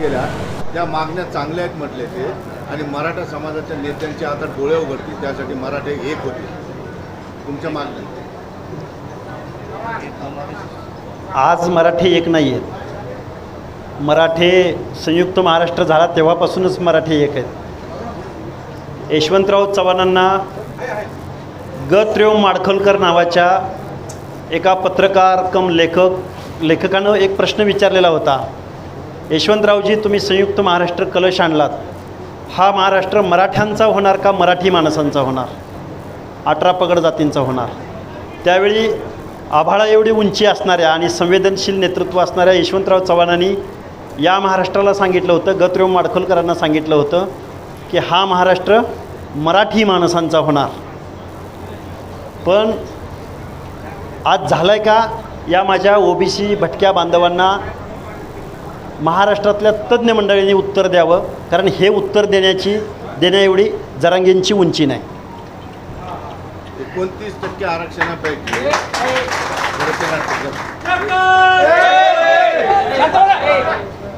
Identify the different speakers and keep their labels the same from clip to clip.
Speaker 1: केल्या त्या मागण्या चांगल्या आहेत म्हटले ते आणि मराठा समाजाच्या नेत्यांचे आता डोळे उघडतील त्यासाठी मराठे एक होते. तुमच्या मागण्या?
Speaker 2: आज मराठी एक नाही आहेत मराठे संयुक्त महाराष्ट्र झाला तेव्हापासूनच मराठी एक आहेत. यशवंतराव चव्हाणांना ग त्र्यव माडखलकर नावाच्या एका पत्रकार कम लेखक लेखकानं एक प्रश्न विचारलेला होता. यशवंतरावजी तुम्ही संयुक्त महाराष्ट्र कलश आणलात. हा महाराष्ट्र मराठ्यांचा होणार का मराठी माणसांचा होणार? अठरा पगड जातींचा होणार. त्यावेळी आभाळा एवढी उंची असणाऱ्या आणि संवेदनशील नेतृत्व असणाऱ्या यशवंतराव चव्हाणांनी या महाराष्ट्राला सांगितलं होतं गत्रेव माडखोलकरांना सांगितलं होतं की हा महाराष्ट्र मराठी माणसांचा होणार. पण आज झालं आहे का? या माझ्या ओबीसी भटक्या बांधवांना महाराष्ट्रातल्या तज्ज्ञ मंडळींनी उत्तर द्यावं कारण हे उत्तर देण्याची देण्याएवढी जरांगींची उंची नाही.
Speaker 1: एकोणतीस टक्के आरक्षणापैकी.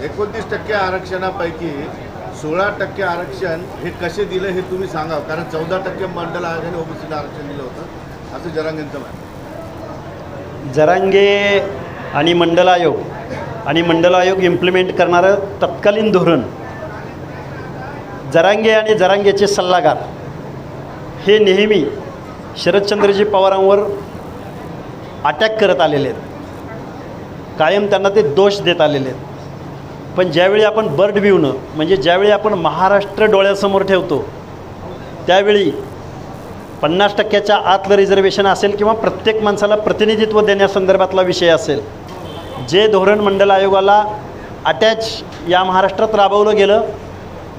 Speaker 1: एकोणतीस टक्के आरक्षणापैकी सोळा टक्के आरक्षण हे कसे दिलं हे तुम्ही सांगा कारण चौदा टक्के मंडल आयोगाने ओबीसीला आरक्षण दिलं होतं. असं जरांगेंचं म्हणणं
Speaker 2: जरांगे आणि मंडल आयोग आणि मंडल आयोग इम्प्लिमेंट करणारं तत्कालीन धोरण जरांगे आणि जरांगेचे सल्लागार हे नेहमी शरदचंद्रजी पवारांवर अटॅक करत आलेले आहेत. कायम त्यांना ते दोष देत आलेले आहेत. पण ज्यावेळी आपण बर्ड व्ह्यूनं म्हणजे ज्यावेळी आपण महाराष्ट्र डोळ्यासमोर ठेवतो त्यावेळी पन्नास टक्क्याच्या आतलं रिझर्वेशन असेल किंवा प्रत्येक माणसाला प्रतिनिधित्व देण्यासंदर्भातला विषय असेल जे धोरण मंडल आयोगाला अटॅच या महाराष्ट्रात राबवलं गेलं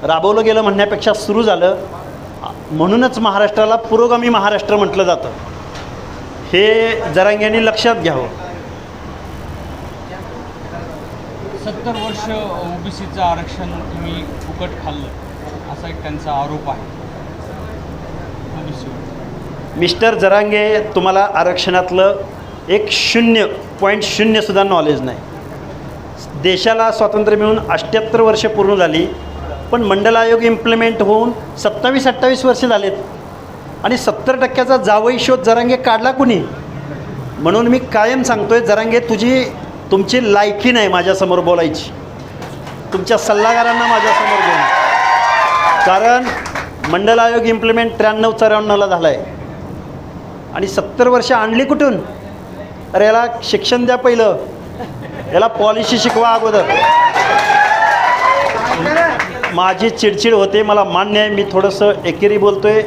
Speaker 2: राबवलं गेलं म्हणण्यापेक्षा सुरू झालं. म्हणूनच महाराष्ट्राला पुरोगामी महाराष्ट्र म्हटलं जातं. हे जरांग्यांनी लक्षात घ्यावं.
Speaker 3: सत्तर वर्ष ओबीसीचं आरक्षण तुम्ही फुकट खाल्लं असा एक त्यांचा आरोप आहे.
Speaker 2: मिस्टर जरांगे तुम्हाला आरक्षणातलं एक शून्य पॉईंट शून्यसुद्धा नॉलेज नाही. देशाला स्वातंत्र्य मिळून अष्ट्याहत्तर वर्ष पूर्ण झाली पण मंडल आयोग इम्प्लिमेंट होऊन सत्तावीस अठ्ठावीस वर्ष झालेत. आणि सत्तर टक्क्याचा जावई शोध जरांगे काढला कुणी? म्हणून मी कायम सांगतो आहे जरांगे तुझी तुमची लायकी नाही माझ्यासमोर बोलायची. तुमच्या सल्लागारांना माझ्यासमोर बोल. कारण मंडल आयोग इम्प्लिमेंट त्र्याण्णव चौऱ्याण्णवला झाला आहे आणि सत्तर वर्ष आणली कुठून? अरे याला शिक्षण द्या पहिलं. याला पॉलिसी शिकवा अगोदर. माझी चिडचिड होते मला मान्य आहे मी थोडंसं एकेरी बोलतोय.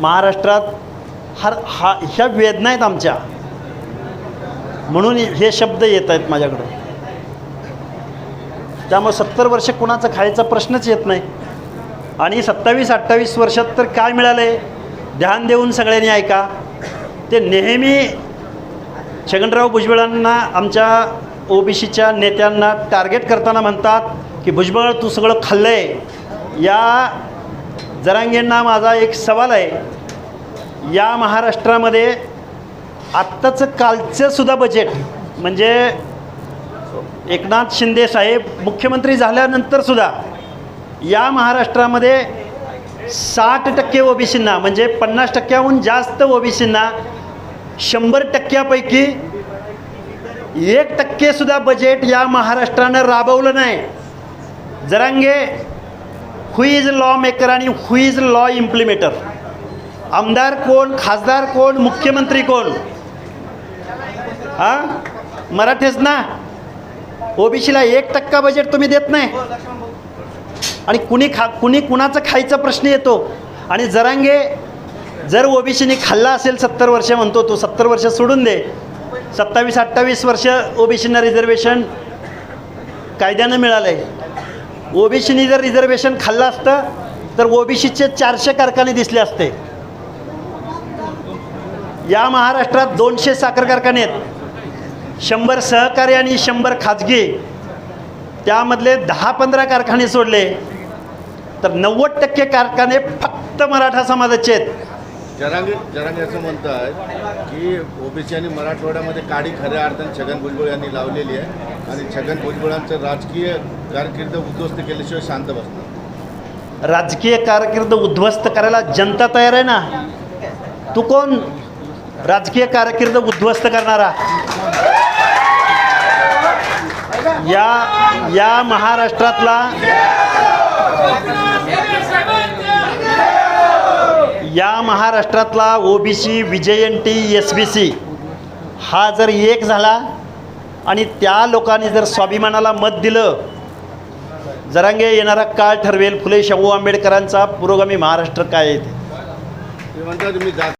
Speaker 2: महाराष्ट्रात हर हा ह्या वेदना आहेत आमच्या. म्हणून हे शब्द येत आहेत माझ्याकडं. त्यामुळे सत्तर वर्ष कुणाचं खायचा प्रश्नच येत नाही. आणि सत्तावीस अठ्ठावीस वर्षात तर काय मिळालं आहे ध्यान देऊन सगळ्यांनी ऐका. ते नेहमी छगनराव भुजबळांना आमच्या ओबीसीच्या नेत्यांना टार्गेट करताना म्हणतात की भुजबळ तू सगळं खाल्लं आहे या जरांगेंना माझा एक सवाल आहे. या महाराष्ट्रामध्ये आत्ताचं कालचंसुद्धा बजेट म्हणजे एकनाथ शिंदे साहेब मुख्यमंत्री झाल्यानंतरसुद्धा या महाराष्ट्रामध्ये साठ टक्के ओबीसींना म्हणजे पन्नास टक्क्याहून जास्त ओबीसींना शंभर टक्क्यापैकी एक टक्केसुद्धा बजेट या महाराष्ट्रानं राबवलं नाही. Jarange who is law maker आणि हु इज लॉ इम्प्लिमेटर आमदार कोण खासदार कोण मुख्यमंत्री कोण? हां? मराठेच ना? ओबीसीला एक टक्का बजेट तुम्ही देत नाही. आणि कुणी खा कुणी कुणाचं खायचा प्रश्न येतो? आणि जरांगे जर ओबीसीने खाल्ला असेल सत्तर वर्ष म्हणतो तो सत्तर वर्ष सोडून दे. सत्तावीस अठ्ठावीस वर्ष ओबीसीना रिझर्वेशन कायद्यानं मिळालं आहे ओबीसीनी जर रिझर्वेशन खाल्लं असतं तर ओबीसीचे चारशे कारखाने दिसले असते. या महाराष्ट्रात दोनशे साखर कारखाने आहेत. शंभर सहकारी आणि शंभर खाजगी. त्यामधले दहा पंधरा कारखाने सोडले. तर नव्वद टक्के कारखाने फक्त मराठा समाजाचे आहेत.
Speaker 1: जरांगे जरांगे असं म्हणतात की ओबीसी आणि मराठवाड्यामध्ये काडी खऱ्या अर्थाने छगन भुजबळ यांनी लावलेली आहे आणि छगन भुजबळांचं राजकीय कारकीर्द उद्ध्वस्त केल्याशिवाय शांत बसणार.
Speaker 2: राजकीय कारकीर्द उद्ध्वस्त करायला जनता तयार आहे ना? तू कोण? राजकीय कारकीर्द उद्ध्वस्त करणारा? या या महाराष्ट्रातला या महाराष्ट्रातला ओबीसी विजयंती एस बी सी हा जर एक झाला आणि त्या लोकांनी जर स्वाभिमानाला मत दिलं जरांगे येणारा काळ ठरवेल. फुले शाहू आंबेडकरांचा पुरोगामी महाराष्ट्र काय आहे